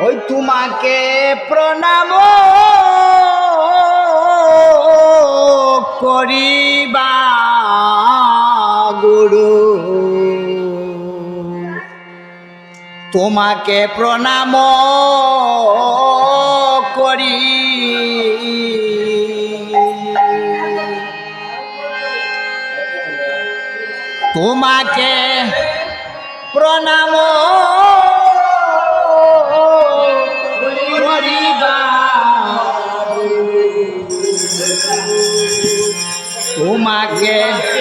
ওই তোমাকে প্রণাম করিবা গুরু। তোমাকে প্রণাম করি। তোমাকে প্রণাম তোমাকে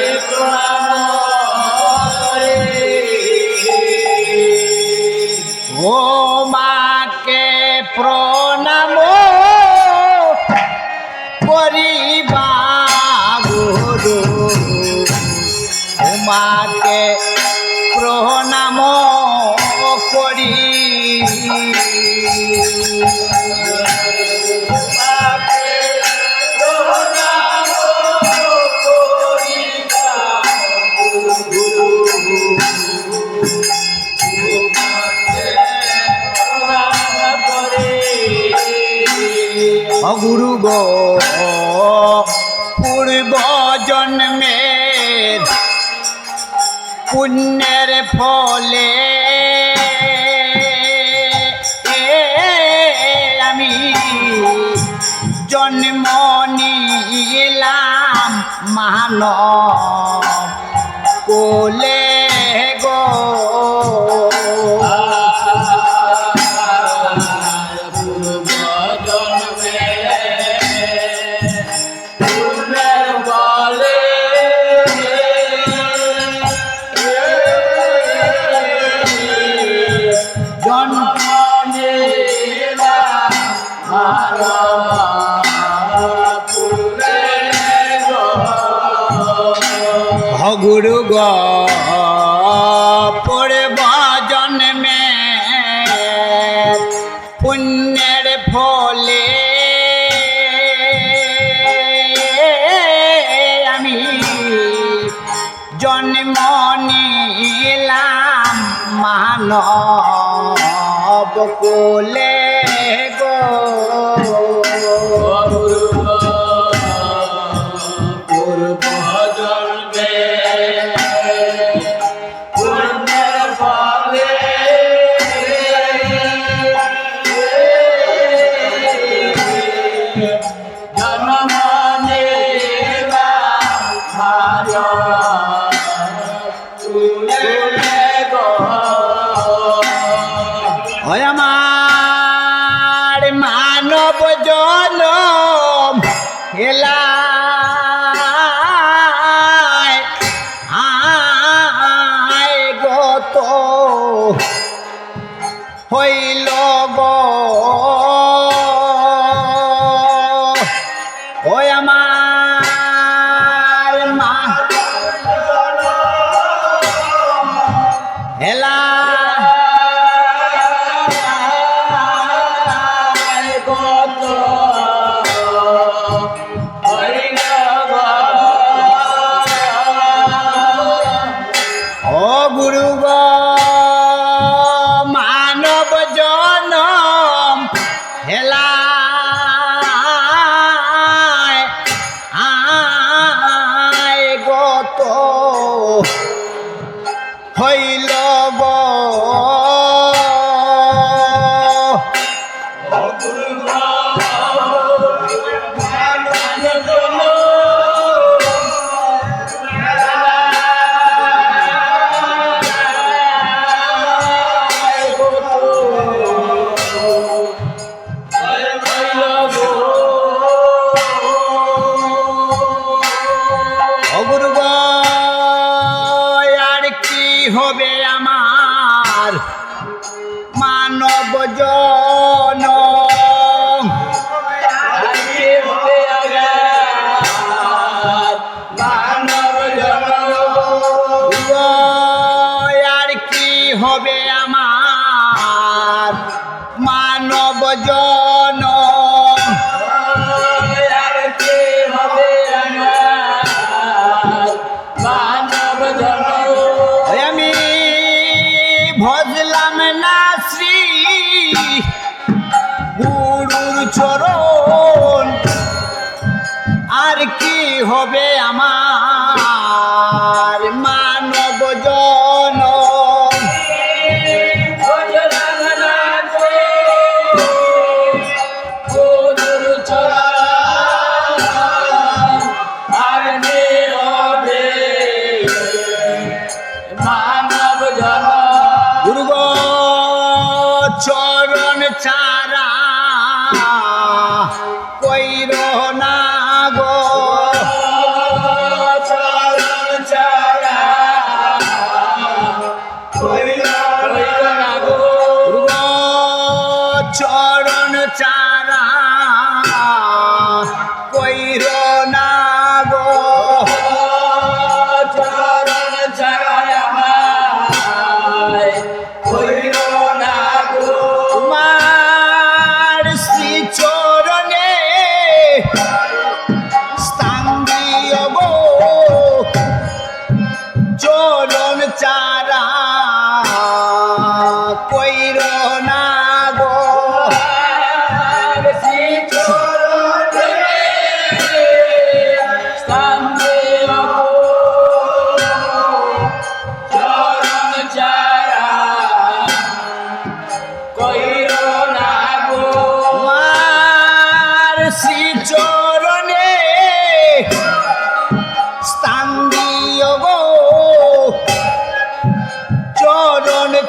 ফলে আমি জন্ম নিলাম মানব কোলে গো। গুরু গ পড়ব জন্মে পুণ্যের ফলে আমি জন্ম নিলাম মানব কোলে। হবে আমার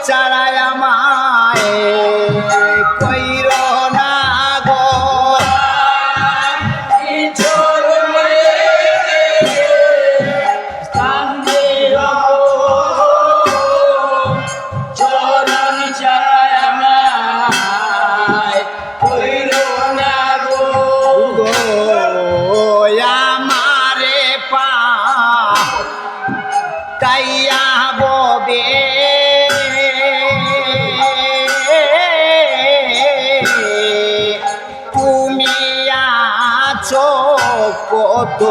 ছাড়ায় আমায়। কইর না গো। চরণ ছাড়ায় আমায়। কইর না গো। আমারে পা তাইয়া ববে। তো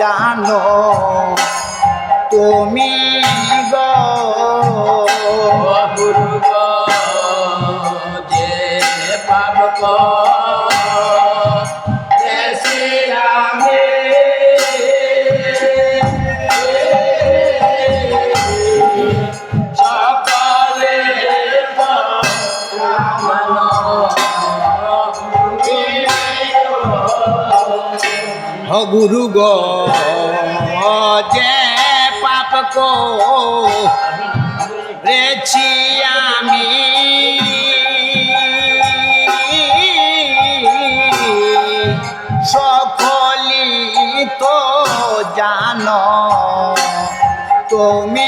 জানো তুমি গো। গুরু গো যে পাপ কো রেছি আমি সকলি তো জানো তুমি